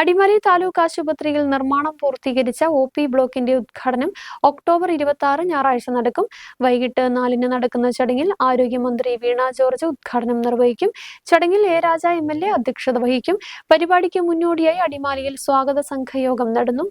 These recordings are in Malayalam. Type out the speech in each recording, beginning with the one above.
അടിമാലി താലൂക്ക് ആശുപത്രിയിൽ നിർമ്മാണം പൂർത്തീകരിച്ച ഒ പി ബ്ലോക്കിന്റെ ഉദ്ഘാടനം ഒക്ടോബർ ഇരുപത്തി ആറ് ഞായറാഴ്ച നടക്കും. വൈകിട്ട് നാലിന് നടക്കുന്ന ചടങ്ങിൽ ആരോഗ്യമന്ത്രി വീണ ജോർജ് ഉദ്ഘാടനം നിർവഹിക്കും. ചടങ്ങിൽ A Raja M L A അധ്യക്ഷത വഹിക്കും. പരിപാടിക്ക് മുന്നോടിയായി അടിമാലിയിൽ സ്വാഗത സംഘയോഗം നടന്നു.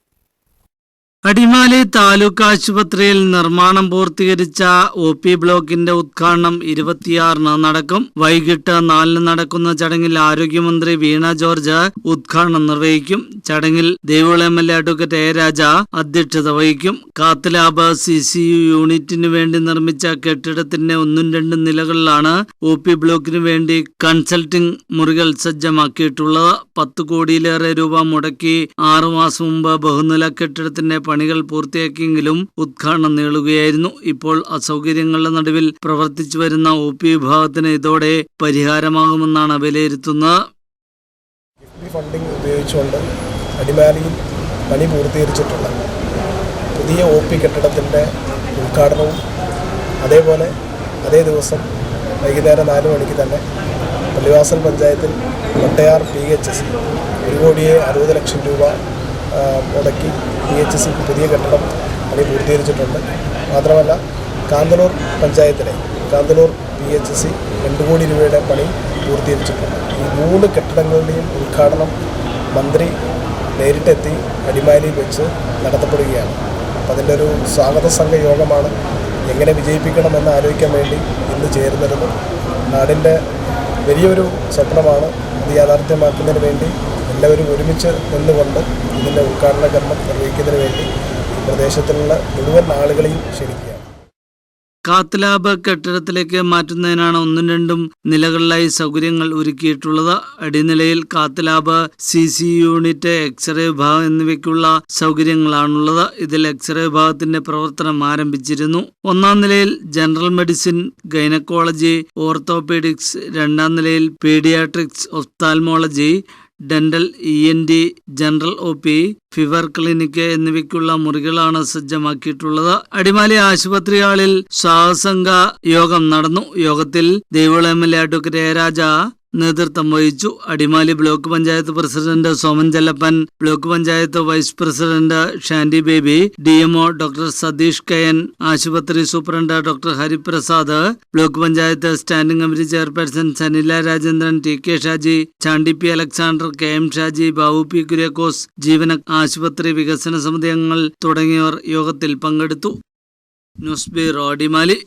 അടിമാലി താലൂക്ക് ആശുപത്രിയിൽ നിർമ്മാണം പൂർത്തീകരിച്ച ഒ പി ബ്ലോക്കിന്റെ ഉദ്ഘാടനം ഇരുപത്തിയാറിന് നടക്കും. വൈകിട്ട് നാലിന് നടക്കുന്ന ചടങ്ങിൽ ആരോഗ്യമന്ത്രി വീണ ജോർജ് ഉദ്ഘാടനം നിർവഹിക്കും. ചടങ്ങിൽ ദേവുള M L A advocate A Raja അധ്യക്ഷത വഹിക്കും. കാത്തലാബ് സി സി യു യൂണിറ്റിന് വേണ്ടി നിർമ്മിച്ച കെട്ടിടത്തിന്റെ ഒന്നും രണ്ടും നിലകളിലാണ് ഒ പി ബ്ലോക്കിന് വേണ്ടി കൺസൾട്ടിംഗ് മുറികൾ സജ്ജമാക്കിയിട്ടുള്ളത്. പത്ത് കോടിയിലേറെ രൂപ മുടക്കി ആറുമാസം മുമ്പ് ബഹുനില കെട്ടിടത്തിന്റെ പണികൾ പൂർത്തിയാക്കിയെങ്കിലും ഉദ്ഘാടനം നീളുകയായിരുന്നു. ഇപ്പോൾ അസൗകര്യങ്ങളുടെ നടുവിൽ പ്രവർത്തിച്ചു വരുന്ന ഒ പി വിഭാഗത്തിന് ഇതോടെ പരിഹാരമാകുമെന്നാണ് വിലയിരുത്തുന്നത്. ഫണ്ടിംഗ് ഉപയോഗിച്ചുകൊണ്ട് അടിമാലിയിൽ പണി പൂർത്തീകരിച്ചിട്ടുള്ള പുതിയ ഒ പി കെട്ടിടത്തിന്റെ ഉദ്ഘാടനവും അതേപോലെ അതേ ദിവസം വൈകുന്നേരം നാല് മണിക്ക് തന്നെ പള്ളിവാസൽ പഞ്ചായത്തിൽ വട്ടയാർ പി എച്ച് എസ് ഒരു കോടിയെ അറുപത് ലക്ഷം രൂപ മുടക്കി പി എച്ച് സിക്ക് പുതിയ കെട്ടിടം പണി പൂർത്തീകരിച്ചിട്ടുണ്ട്. മാത്രമല്ല കാന്തലൂർ പഞ്ചായത്തിലെ കാന്തലൂർ പി എച്ച് സി രണ്ട് കോടി രൂപയുടെ പണി പൂർത്തീകരിച്ചിട്ടുണ്ട്. ഈ മൂന്ന് കെട്ടിടങ്ങളുടെയും ഉദ്ഘാടനം മന്ത്രി നേരിട്ടെത്തി അടിമാലിയിൽ വെച്ച് നടത്തപ്പെടുകയാണ്. അപ്പോൾ അതിന്റെ ഒരു സ്വാഗത സംഘ യോഗമാണ് എങ്ങനെ വിജയിപ്പിക്കണമെന്ന് ആലോചിക്കാൻ വേണ്ടി ഇന്ന് ചേർന്നിരുന്നു നാടിന്റെ വലിയൊരു സ്വപ്നമാണ് അത് യാഥാർത്ഥ്യമാക്കുന്നതിന് വേണ്ടി എല്ലാവരും ഒരുമിച്ച് നിന്നുകൊണ്ട് ഇതിന്റെ ഉദ്ഘാടന കർമ്മം നിർവഹിക്കുന്നതിന് വേണ്ടി പ്രദേശത്തുള്ള മുഴുവൻ ആളുകളെയും ക്ഷണിക്കുകയാണ്. കാത്തലാബ് കെട്ടിടത്തിലേക്ക് മാറ്റുന്നതിനാണ് ഒന്നും രണ്ടും നിലകളിലായി സൗകര്യങ്ങൾ ഒരുക്കിയിട്ടുള്ളത്. അടിനിലയിൽ cath lab C C unit x-ray വിഭാഗം എന്നിവയ്ക്കുള്ള സൗകര്യങ്ങളാണുള്ളത്. ഇതിൽ എക്സ്റേ വിഭാഗത്തിന്റെ പ്രവർത്തനം ആരംഭിച്ചിരുന്നു. ഒന്നാം നിലയിൽ ജനറൽ മെഡിസിൻ ഗൈനക്കോളജി ഓർത്തോപീഡിക്സ് രണ്ടാം നിലയിൽ paediatrics ophthalmology dental E N T general O P fever clinic എന്നിവയ്ക്കുള്ള മുറികളാണ് സജ്ജമാക്കിയിട്ടുള്ളത്. അടിമാലി ആശുപത്രി ഹാളിൽ സാഹസംഘ യോഗം നടന്നു. യോഗത്തിൽ ദേവുള M L A advocate Raja നേതൃത്വം വഹിച്ചു. Adimali block panchayat president Soman Chellappan block panchayat vice president Shandy Baby D doctor Satheesh Kayan ആശുപത്രി superintendent doctor Hariprasad block panchayat standing committee chairperson Sanila Rajendran T K Shaji Chandy P Alexander K M Shaji Babu P Kuriakose ജീവന ആശുപത്രി വികസന സമിതി അംഗങ്ങൾ തുടങ്ങിയവർ യോഗത്തിൽ പങ്കെടുത്തു. News bureau Adimali.